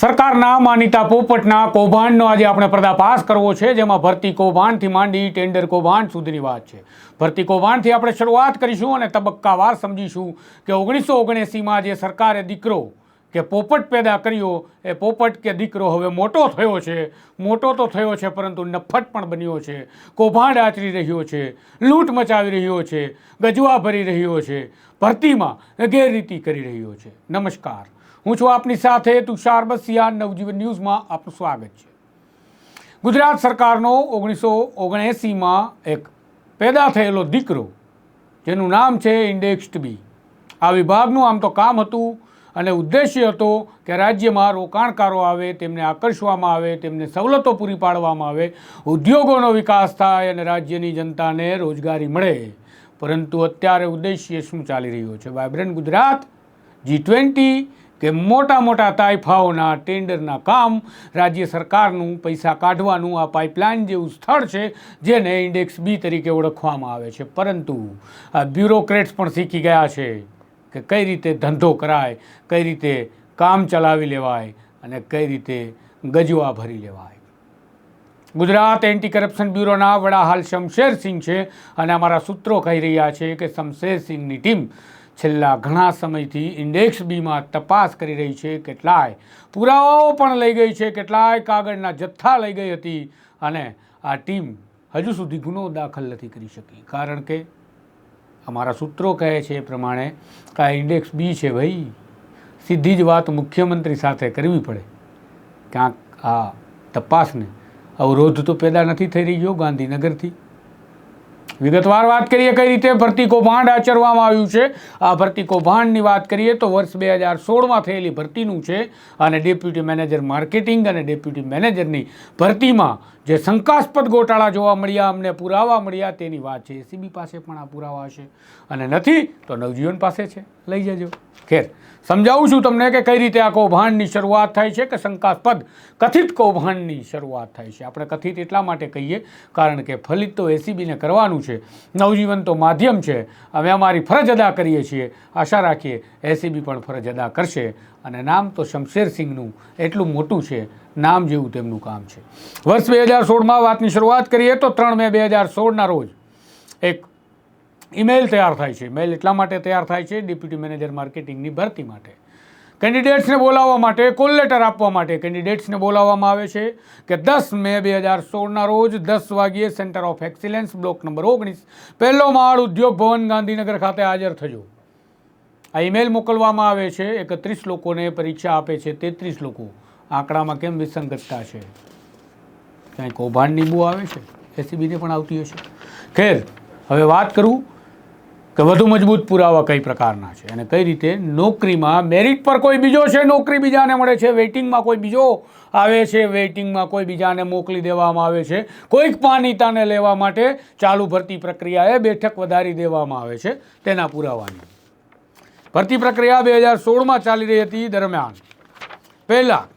સરકારના માનીતા પોપટના કૌભાંડનો આજે આપણે પર્દાફાશ કરવો છે, જેમાં ભરતી કૌભાંડથી માંડી ટેન્ડર કૌભાંડ સુધીની વાત છે. ભરતી કૌભાંડથી આપણે શરૂઆત કરીશું અને તબક્કાવાર સમજીશું કે ઓગણીસો ઓગણએંસીમાં જે સરકારે દીકરો કે પોપટ પેદા કર્યો, એ પોપટ કે દીકરો હવે મોટો થયો છે. મોટો તો થયો છે, પરંતુ નફટ પણ બન્યો છે. કૌભાંડ આચરી રહ્યો છે, લૂંટ મચાવી રહ્યો છે, ગજવા ભરી રહ્યો છે, ભરતીમાં ગેરરીતિ કરી રહ્યો છે. નમસ્કાર. હું છું આપની સાથે તુષાર બસિયા નવજીવન ન્યૂઝમાં આપનું સ્વાગત છે. ગુજરાત સરકારનો ઓગણીસો ઓગણએંસીમાં એક પેદા થયેલો દીકરો, જેનું નામ છે ઇન્ડેક્સ્ડ બી. આ વિભાગનું આમ તો કામ હતું અને ઉદ્દેશ્ય હતો કે રાજ્યમાં રોકાણકારો આવે, તેમને આકર્ષવામાં આવે, તેમને સવલતો પૂરી પાડવામાં આવે, ઉદ્યોગોનો વિકાસ થાય અને રાજ્યની જનતાને રોજગારી મળે. પરંતુ અત્યારે ઉદ્દેશ્ય શું ચાલી રહ્યો છે? વાઇબ્રન્ટ ગુજરાત, જી ટ્વેન્ટી કે મોટા મોટા તાઇફાઓના ટેન્ડરના કામ રાજ્ય સરકારનું પૈસા કાઢવાનું આ પાઇપલાઇન જેવું સ્થળ છે, જેને ઇન્ડેક્સ બી તરીકે ઓળખવામાં આવે છે. પરંતુ આ બ્યુરોક્રેટ્સ પણ શીખી ગયા છે કે કઈ રીતે ધંધો કરાય, કઈ રીતે કામ ચલાવી લેવાય અને કઈ રીતે ગજવા ભરી લેવાય. ગુજરાત એન્ટી કરપ્શન બ્યુરોના વડા હાલ શમશેરસિંહ છે અને અમારા સૂત્રો કહી રહ્યા છે કે શમશેરસિંહની ટીમ છેલ્લા ઘણા સમયથી ઇન્ડેક્સ બીમાં તપાસ કરી રહી છે કેટલાય પુરાવાઓ પણ લઈ ગઈ છે, કેટલાય કાગળના જથ્થા લઈ ગઈ હતી અને આ ટીમ હજુ સુધી ગુનો દાખલ નથી કરી શકી. કારણ કે અમારા સૂત્રો કહે છે એ પ્રમાણે કે આ ઇન્ડેક્સ બી છે ભાઈ, સીધી જ વાત મુખ્યમંત્રી સાથે કરવી પડે. ક્યાંક આ તપાસને અવરોધ તો પેદા નથી થઈ રહ્યો ગાંધીનગરથી. વિગતવાર વાત કરીએ કઈ રીતે ભરતી કૌભાંડ આચરવામાં આવ્યું છે? આ ભરતી કૌભાંડની વાત કરીએ તો વર્ષ બે હજાર સોળમાં થયેલી ભરતીનું છે અને ડેપ્યુટી મેનેજર માર્કેટિંગ અને ડેપ્યુટી મેનેજરની ભરતીમાં જે શંકાસ્પદ ગોટાળા જોવા મળ્યા, અમને પુરાવા મળ્યા તેની વાત છે. એસીબી પાસે પણ આ પુરાવા છે અને નથી તો નવજીવન પાસે છે. લઈ જજો. ખેર. સમજાવું છું તમને કે કઈ રીતે આ કૌભાંડની શરૂઆત થાય છે કે શંકાસ્પદ, કથિત કૌભાંડની શરૂઆત થાય છે. આપણે કથિત એટલા માટે કહીએ, કારણ કે ફલિત તો એસીબીને કરવાનું છે. નવજીવન તો માધ્યમ છે. અમે અમારી ફરજ અદા કરીએ છીએ. આશા રાખીએ એસીબી પણ ફરજ અદા કરશે. અને નામ તો શમશેરસિંહનું એટલું મોટું છે. નામ જેવું તેમનું કામ છે. વર્ષ બે હજાર સોળમાં વાતની શરૂઆત કરીએ તો ત્રણ મે બે હજાર સોળના રોજ એક ઈમેલ તૈયાર થાય છે. મેલ એટલા માટે તૈયાર થાય છે ડેપ્યુટી મેનેજર માર્કેટિંગની ભરતી માટે. કેન્ડિડેટ્સને બોલાવવા માટે કોલ લેટર આપવા માટે કેન્ડિડેટ્સને બોલાવવામાં આવે છે કે દસ મે બે હજાર સોળના રોજ દસ વાગ્યે centre of excellence block number ઓગણીસ, પહેલો માળ ઉદ્યોગ ભવન ગાંધીનગર ખાતે હાજર થજો. આ ઈમેલ મોકલવામાં આવે છે, એકત્રીસ લોકોને પરીક્ષા આપે છે, તેત્રીસ લોકો. આંકડામાં કેમ વિસંગતતા છે? ક્યાંય કૌભાંડ બુ આવે છે? એસીબીને પણ આવતી હશે. ખેર, હવે વાત કરું કે વધુ મજબૂત પુરાવા કઈ પ્રકારના છે? અને કઈ રીતે નોકરીમાં મેરિટ પર કોઈ બીજો છે, નોકરી બીજાને મળે છે વેઇટિંગમાં કોઈ બીજો આવે છે વેઇટિંગમાં કોઈ બીજાને મોકલી દેવામાં આવે છે, કોઈક માન્યતાને લેવા માટે ચાલુ ભરતી પ્રક્રિયાએ બેઠક વધારી દેવામાં આવે છે તેના પુરાવાની. ભરતી પ્રક્રિયા બે હજાર સોળમાં ચાલી રહી હતી દરમિયાન. પહેલાં,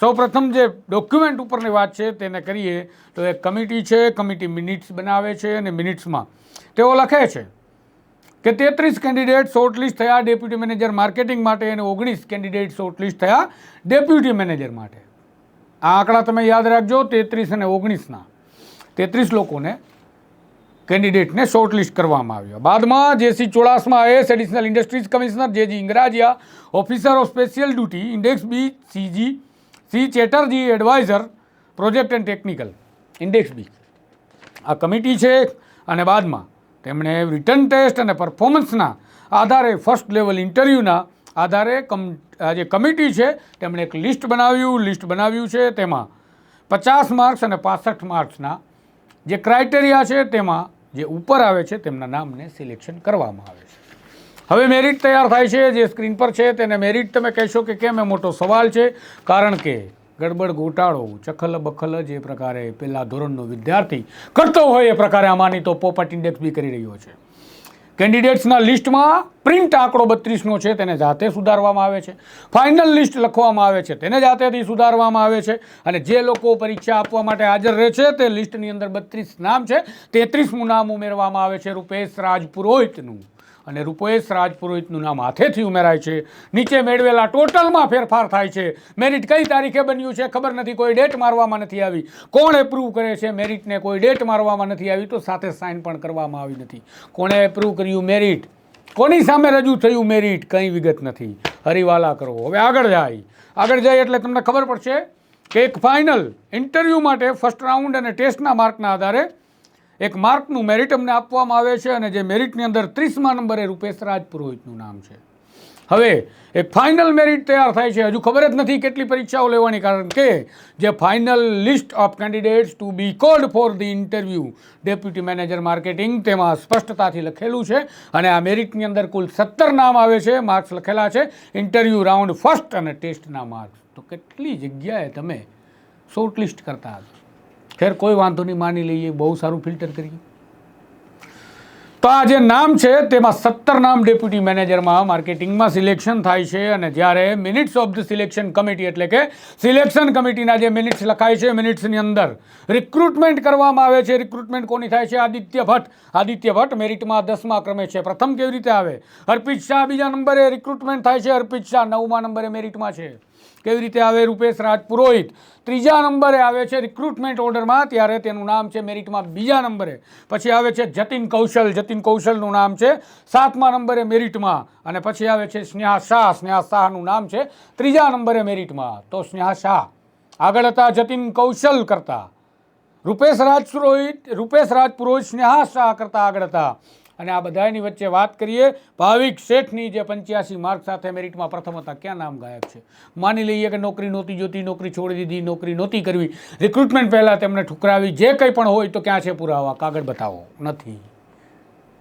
સૌપ્રથમ જે ડોક્યુમેન્ટ ઉપરની વાત છે તેને કરીએ તો એક કમિટી છે કમિટી મિનિટ્સ બનાવે છે અને મિનિટ્સમાં તેઓ લખે છે. કે તેત્રીસ કેન્ડિડેટ શોર્ટલિસ્ટ થયા ડેપ્યુટી મેનેજર માર્કેટિંગ માટે અને ઓગણીસ કેન્ડિડેટ શોર્ટલિસ્ટ થયા ડેપ્યુટી મેનેજર માટે. આ આંકડા તમે યાદ રાખજો, તેત્રીસ અને ઓગણીસના. તેત્રીસ લોકોને કેન્ડિડેટને શોર્ટલિસ્ટ કરવામાં આવ્યા. બાદમાં JC Chudasama IAS additional industries commissioner JG Ingrajia, officer of special duty, index B, CG, C Chatterjee, adviser, project and technical, index B. આ કમિટી છે અને બાદમાં તેમણે રિટર્ન ટેસ્ટ અને પરફોર્મન્સના આધારે ફર્સ્ટ લેવલ ઇન્ટરવ્યૂના આધારે કમ જે કમિટી છે, તેમણે એક લિસ્ટ બનાવ્યું લિસ્ટ બનાવ્યું છે તેમાં પચાસ માર્ક્સ અને પાસઠ માર્ક્સના જે ક્રાઇટેરિયા છે તેમાં જે ઉપર આવે છે તેમના નામને સિલેક્શન કરવામાં આવે છે. હવે મેરિટ તૈયાર થાય છે, જે સ્ક્રીન પર છે, તેને મેરિટ તમે કહેશો કે કેમ? એ મોટો સવાલ છે. કારણ કે ગડબડ ગોટાળો, ચખલ બખલ જે પ્રકારે પહેલા ધોરણનો વિદ્યાર્થી કરતો હોય એ પ્રકારે આમાંની તો પોપટ ઇન્ડેક્સ બી કરી રહ્યો છે. કેન્ડિડેટ્સના લિસ્ટમાં પ્રિન્ટ આંકડો બત્રીસનો છે, તેને જાતે સુધારવામાં આવે છે. ફાઇનલ લિસ્ટ લખવામાં આવે છે, તેને જાતેથી સુધારવામાં આવે છે. અને જે લોકો પરીક્ષા આપવા માટે હાજર રહે છે, તે લિસ્ટની અંદર બત્રીસ નામ છે. તેત્રીસમું નામ ઉમેરવામાં આવે છે, રૂપેશ રાજ પુરોહિતનું અને રૂપેશ રાજપુરોહિતનું નામ હાથેથી ઉમેરાય છે. નીચે મેળવેલા ટોટલમાં ફેરફાર થાય છે. મેરિટ કઈ તારીખે બન્યું છે ખબર નથી. કોઈ ડેટ મારવામાં નથી આવી. કોણ એપ્રૂવ કરે છે મેરિટને? કોઈ ડેટ મારવામાં નથી આવી તો સાથે સાઇન પણ કરવામાં આવી નથી. કોણે એપ્રૂવ કર્યું મેરિટ? કોની સામે રજૂ થયું મેરિટ? કંઈ વિગત નથી. હરિવાલા કરો. હવે આગળ જાય. આગળ જાય એટલે તમને ખબર પડશે કે એક ફાઇનલ ઇન્ટરવ્યૂ માટે ફર્સ્ટ રાઉન્ડ અને ટેસ્ટના માર્કના આધારે એક માર્કનું મેરિટ અમને આપવામાં આવે છે અને જે મેરિટની અંદર ત્રીસમા નંબરે રૂપેશ રાજ પુરોહિતનું નામ છે. હવે, એક ફાઇનલ મેરિટ તૈયાર થાય છે. હજુ ખબર જ નથી કેટલી પરીક્ષાઓ લેવાની, કારણ કે જે final list of candidates to be called for the interview deputy manager marketing તેમાં સ્પષ્ટતાથી લખેલું છે અને આ મેરિટની અંદર કુલ સત્તર નામ આવે છે માર્ક્સ લખેલા છે. ઇન્ટરવ્યૂ રાઉન્ડ ફર્સ્ટ અને ટેસ્ટના માર્ક્સ તો કેટલી જગ્યાએ તમે શોર્ટલિસ્ટ કરતા હતા? ખેર, કોઈ વાંધો નહીં, માની લઈએ, બહુ સારું ફિલ્ટર કરીએ તો આ જે નામ છે, તેમાં સત્તર નામ ડેપ્યુટી મેનેજરમાં માર્કેટિંગમાં સિલેક્શન થાય છે અને જ્યારે minutes of the selection committee, એટલે કે સિલેક્શન કમિટીના જે મિનિટ્સ લખાય છે, મિનિટ્સની અંદર રિક્રુટમેન્ટ કરવામાં આવે છે. રિક્રુટમેન્ટ કોની થાય છે? આદિત્ય ભટ્ટ. આદિત્ય ભટ્ટ મેરિટમાં દસમા ક્રમે છે. પ્રથમ કેવી રીતે આવે? અર્પિત શાહ બીજા નંબરે રિક્રુટમેન્ટ થાય છે. અર્પિત શાહ નવમા નંબરે મેરિટમાં છે. કેવી રીતે આવે રૂપેશ રાજપુરોહિત ત્રીજા નંબરે આવે છે રિક્રુટમેન્ટ ઓર્ડરમાં ત્યારે તેનું નામ છે મેરિટમાં બીજા નંબરે. પછી આવે છે જતિન કૌશલ, જતિન કૌશલનું નામ છે સાતમા નંબરે મેરિટમાં અને પછી આવે છે સ્નેહા શાહ, સ્નેહા શાહનું નામ છે ત્રીજા નંબરે મેરિટમાં તો સ્નેહા શાહ, આગળ હતા જતિન કૌશલ કરતાં. રૂપેશ રાજ પુરોહિત, રૂપેશ રાજ પુરોહિત સ્નેહા શાહ કરતાં આગળ હતા. અને આ બધાની વચ્ચે વાત કરીએ, ભાવિક શેઠની જે પંચ્યાસી માર્ક સાથે મેરિટમાં પ્રથમ હતા, ક્યાં નામ ગાયબ છે? માની લઈએ કે નોકરી નહોતી જોતી, નોકરી છોડી દીધી, નોકરી નહોતી કરવી રિક્રુટમેન્ટ પહેલાં તેમને ઠુકરાવી, જે કંઈ પણ હોય તો ક્યાં છે પુરાવા? કાગળ બતાવો. નથી.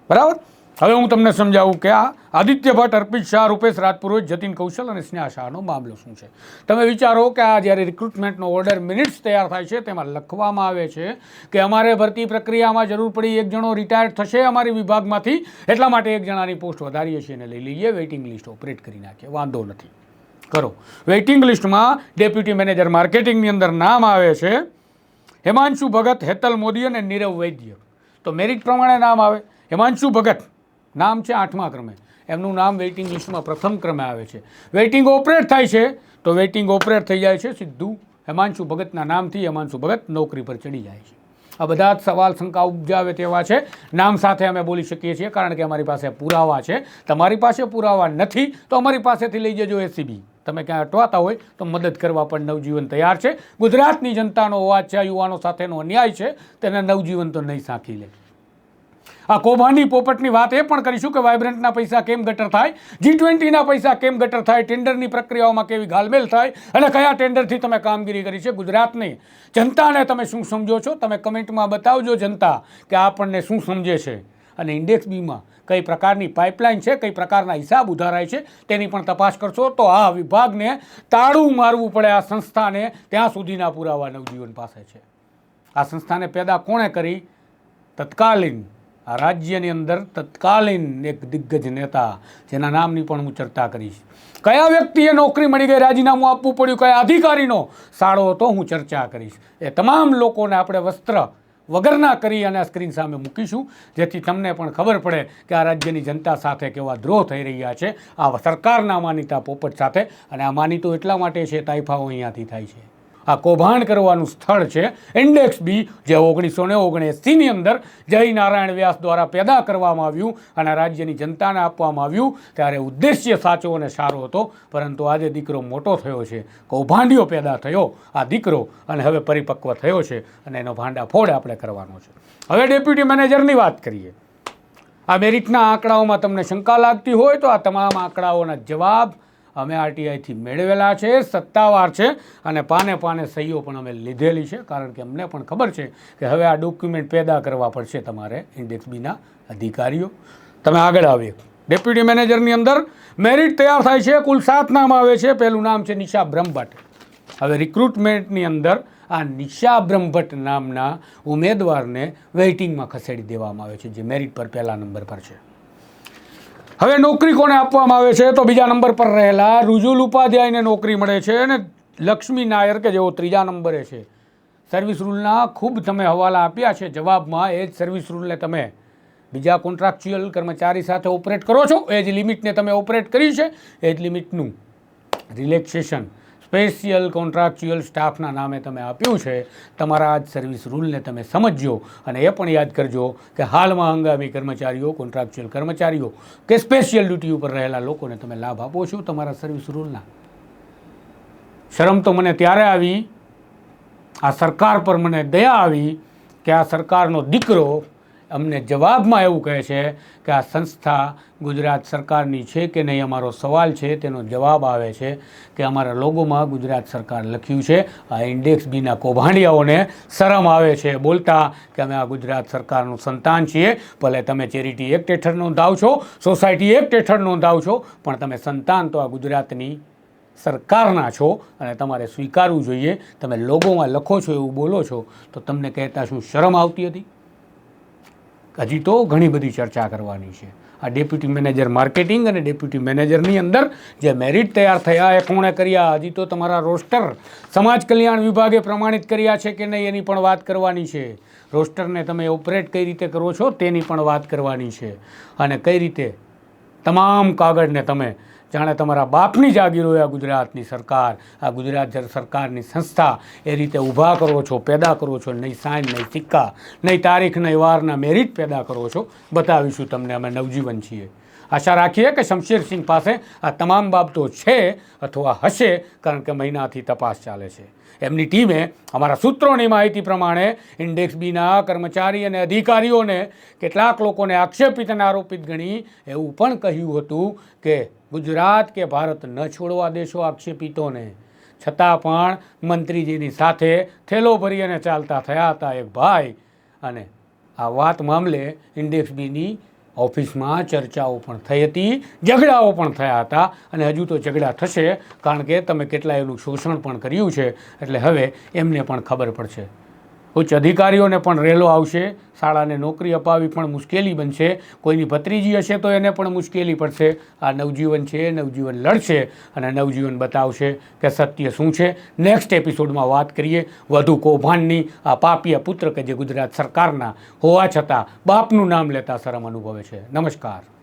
બરાબર? હવે હું તમને સમજાવું કે આ આદિત્ય ભટ્ટ, અર્પિત શાહ, રૂપેશ રાજપુરોહિત, જતીન કૌશલ અને સ્નેહા શાહનો મામલો શું છે? તમે વિચારો કે આ જ્યારે રિક્રુટમેન્ટનો ઓર્ડર મિનિટ્સ તૈયાર થાય છે, તેમાં લખવામાં આવે છે કે અમારે ભરતી પ્રક્રિયામાં જરૂર પડી એક જણો રિટાયર્ડ થશે અમારી વિભાગમાંથી, એટલા માટે એક જણાની પોસ્ટ વધારીએ છીએ અને લઈ લઈએ. વેઇટિંગ લિસ્ટ ઓપરેટ કરી નાખીએ. વાંધો નથી. કરો. વેઇટિંગ લિસ્ટમાં ડેપ્યુટી મેનેજર માર્કેટિંગની અંદર નામ આવે છે હેમાંશુ ભગત, હેતલ મોદી અને નીરવ વૈદ્ય. તો મેરિટ પ્રમાણે નામ આવે. હેમાંશુ ભગત નામ છે આઠમા ક્રમે. એમનું નામ વેઇટિંગ લિસ્ટમાં પ્રથમ ક્રમે આવે છે. વેઇટિંગ ઓપરેટ થાય છે, તો વેઇટિંગ ઓપરેટ થઈ જાય છે સીધું હેમાંશુ ભગતના નામથી હેમાંશુ ભગત નોકરી પર ચડી જાય છે. આ બધા જ સવાલ, શંકા, ઉપજાવે તેવા છે. નામ સાથે અમે બોલી શકીએ છીએ, કારણ કે અમારી પાસે પુરાવા છે. તમારી પાસે પુરાવા નથી, તો અમારી પાસેથી લઈ જજો એસીબી તમે ક્યાં અટવાતા હોય, તો મદદ કરવા પણ નવજીવન તૈયાર છે. ગુજરાતની જનતાનો અવાજ છે યુવાનો સાથેનો અન્યાય છે, તેને નવજીવન તો નહીં સાંખી લે. આ કૌભાંડી પોપટની વાત એ પણ કરીશું કે વાઇબ્રન્ટના પૈસા કેમ ગટર થાય? જી ટ્વેન્ટીના પૈસા કેમ ગટર થાય? ટેન્ડરની પ્રક્રિયાઓમાં કેવી ગાલમેલ થાય? અને કયા ટેન્ડરથી તમે કામગીરી કરી છે ગુજરાતની? જનતાને તમે શું સમજો છો? તમે કમેન્ટમાં બતાવજો જનતા કે આપણને શું સમજે છે. અને ઇન્ડેક્સ બીમાં કઈ પ્રકારની પાઇપલાઇન છે, કઈ પ્રકારના હિસાબ ઉધારાય છે, તેની પણ તપાસ કરશો તો આ વિભાગને તાળું મારવું પડે આ સંસ્થાને. ત્યાં સુધીના પુરાવા નવજીવન પાસે છે. આ સંસ્થાને પેદા કોણે કરી? તત્કાલીન આ રાજ્યની અંદર તત્કાલીન એક દિગ્ગજ નેતા, જેના નામની પણ હું ચર્ચા કરીશ. કયા વ્યક્તિએ નોકરી મળી ગઈ, રાજીનામું આપવું પડ્યું, કયા અધિકારીનો, સાળો હતો, હું ચર્ચા કરીશ. એ તમામ લોકોને આપણે વસ્ત્ર વગરના કરી અને સ્ક્રીન સામે મૂકીશું, જેથી તમને પણ ખબર પડે કે આ રાજ્યની જનતા સાથે કેવા દ્રોહ થઈ રહ્યા છે આ સરકારના માનીતા પોપટ સાથે, અને આ માનીતો એટલા માટે છે, તાઇફાઓ અહીંયાથી થાય છે. આ કૌભાંડ કરવાનું સ્થળ છે. ઇન્ડેક્સ બી જે ઓગણીસો ને ઓગણએંસીની અંદર જય નારાયણ વ્યાસ દ્વારા પેદા કરવામાં આવ્યું અને રાજ્યની જનતાને આપવામાં આવ્યું. ત્યારે ઉદ્દેશ્ય સાચો અને સારો હતો, પરંતુ આજે દીકરો મોટો થયો છે. કૌભાંડીઓ પેદા થયો, આ દીકરો અને હવે પરિપક્વ થયો છે અને એનો ભાંડાફોડ આપણે કરવાનો છે. હવે ડેપ્યુટી મેનેજરની વાત કરીએ. આ મેરિટના આંકડાઓમાં તમને શંકા લાગતી હોય તો આ તમામ આંકડાઓના જવાબ અમે આરટીઆઈથી મેળવેલા છે, સત્તાવાર છે અને પાને પાને સહીઓ પણ અમે લીધેલી છે, કારણ કે અમને પણ ખબર છે કે હવે આ ડોક્યુમેન્ટ પેદા કરવા પડશે તમારે ઇન્ડેક્સ બીના અધિકારીઓ. તમે આગળ આવીએ. ડેપ્યુટી મેનેજરની અંદર મેરિટ તૈયાર થાય છે, કુલ સાત નામ આવે છે. પહેલું નામ છે નિશા બ્રહ્મભટ્ટ. હવે રિક્રુટમેન્ટની અંદર આ નિશા બ્રહ્મભટ્ટ નામના ઉમેદવારને વેઇટિંગમાં ખસેડી દેવામાં આવે છે, જે મેરિટ પર પહેલા નંબર પર છે. હવે નોકરી કોને આપવામાં આવે છે? તો બીજા નંબર પર રહેલા. રુજુલ ઉપાધ્યાયને નોકરી મળે છે અને લક્ષ્મી નાયર કે જેઓ ત્રીજા નંબરે છે. સર્વિસ રૂલના ખૂબ તમે હવાલા આપ્યા છે. જવાબમાં એ જ સર્વિસ રૂલને તમે બીજા કોન્ટ્રાક્ચ્યુઅલ કર્મચારી સાથે ઓપરેટ કરો છો. એ જ લિમિટને તમે ઓપરેટ કરી છે. એ જ લિમિટનું રિલેક્સેશન સ્પેશિયલ કોન્ટ્રાક્ચ્યુઅલ સ્ટાફના નામે તમે આપ્યું છે. તમારા આ સર્વિસ રૂલને તમે સમજજો અને એ પણ યાદ કરજો કે હાલમાં હંગામી કર્મચારીઓ, કોન્ટ્રાક્ચ્યુઅલ કર્મચારીઓ કે સ્પેશિયલ ડ્યુટી ઉપર રહેલા લોકોને તમે લાભ આપો છો તમારા સર્વિસ રૂલના. શરમ તો મને ત્યારે આવી, આ સરકાર પર મને દયા આવી કે આ સરકારનો દીકરો અમને જવાબમાં એવું કહે છે કે આ સંસ્થા ગુજરાત સરકારની છે કે નહીં અમારો સવાલ છે, તેનો જવાબ આવે છે કે અમારા લોગોમાં ગુજરાત સરકાર લખ્યું છે, આ ઇન્ડેક્સ બીના કૌભાંડિયાઓને શરમ આવે છે. બોલતા કે અમે આ ગુજરાત સરકારનું સંતાન છીએ, ભલે તમે ચેરિટી એક્ટ હેઠળ નોંધાવ છો, સોસાયટી એક્ટ હેઠળ નોંધાવ છો, પણ તમે સંતાન તો આ ગુજરાતની સરકારના છો અને તમારે સ્વીકારવું જોઈએ. તમે લોગોમાં લખો છો એવું બોલો છો, તો તમને કહેતા શું શરમ આવતી હતી? હજી તો ઘણી બધી ચર્ચા કરવાની છે. આ ડેપ્યુટી મેનેજર માર્કેટિંગ અને ડેપ્યુટી મેનેજરની અંદર જે મેરિટ તૈયાર થયા, એ કોણે કર્યા, હજી તો તમારા રોસ્ટર સમાજ કલ્યાણ વિભાગે પ્રમાણિત કર્યા છે કે નહીં એની પણ વાત કરવાની છે. રોસ્ટરને તમે ઓપરેટ કઈ રીતે કરો છો તેની પણ વાત કરવાની છે. અને કઈ રીતે તમામ કાગળને તમે જાણે તમારા બાપની જાગીર હોય આ ગુજરાતની સરકાર, આ ગુજરાત જર- સરકારની સંસ્થા એ રીતે ઊભા કરો છો, પેદા કરો છો, નહીં સાંજ નહીં સિક્કા, નહીં તારીખ, નહીં વારના મેરિટ પેદા કરો છો, બતાવીશું તમને અમે નવજીવન છીએ. આશા રાખીએ કે શમશેરસિંહ પાસે આ તમામ બાબતો છે અથવા હશે, કારણ કે મહિનાથી તપાસ ચાલે છે. એમની ટીમે અમારા સૂત્રોની માહિતી પ્રમાણે ઇન્ડેક્સ બીના કર્મચારી અને અધિકારીઓને કેટલાક લોકોને આક્ષેપિત અને આરોપિત ગણી એવું પણ કહ્યું હતું કે ગુજરાત કે ભારત ન છોડવા દેશો આક્ષેપિતોને. છતાં પણ મંત્રીજીની સાથે થેલો ભરી અને ચાલતા થયા હતા એક ભાઈ. અને આ વાત મામલે ઇન્ડેક્સ બીની ઓફિસમાં ચર્ચાઓ પણ થઈ હતી, ઝઘડાઓ પણ થયા હતા અને હજુ તો ઝઘડા થશે, કારણ કે તમે કેટલા એનું શોષણ પણ કર્યું છે, એટલે હવે એમને પણ ખબર પડશે. ઉચ્ચ અધિકારીઓને પણ રેલો આવશે. શાળાને નોકરી અપાવી પણ મુશ્કેલી બનશે. કોઈની ભત્રીજી હશે તો એને પણ મુશ્કેલી પડશે. આ નવજીવન છે, નવજીવન લડશે અને નવજીવન બતાવશે કે સત્ય શું છે. નેક્સ્ટ એપિસોડમાં વાત કરીએ વધુ કૌભાંડની. આ પાપિયા પુત્ર કે જે ગુજરાત સરકારના હોવા છતાં બાપનું નામ લેતા શરમ અનુભવે છે. નમસ્કાર.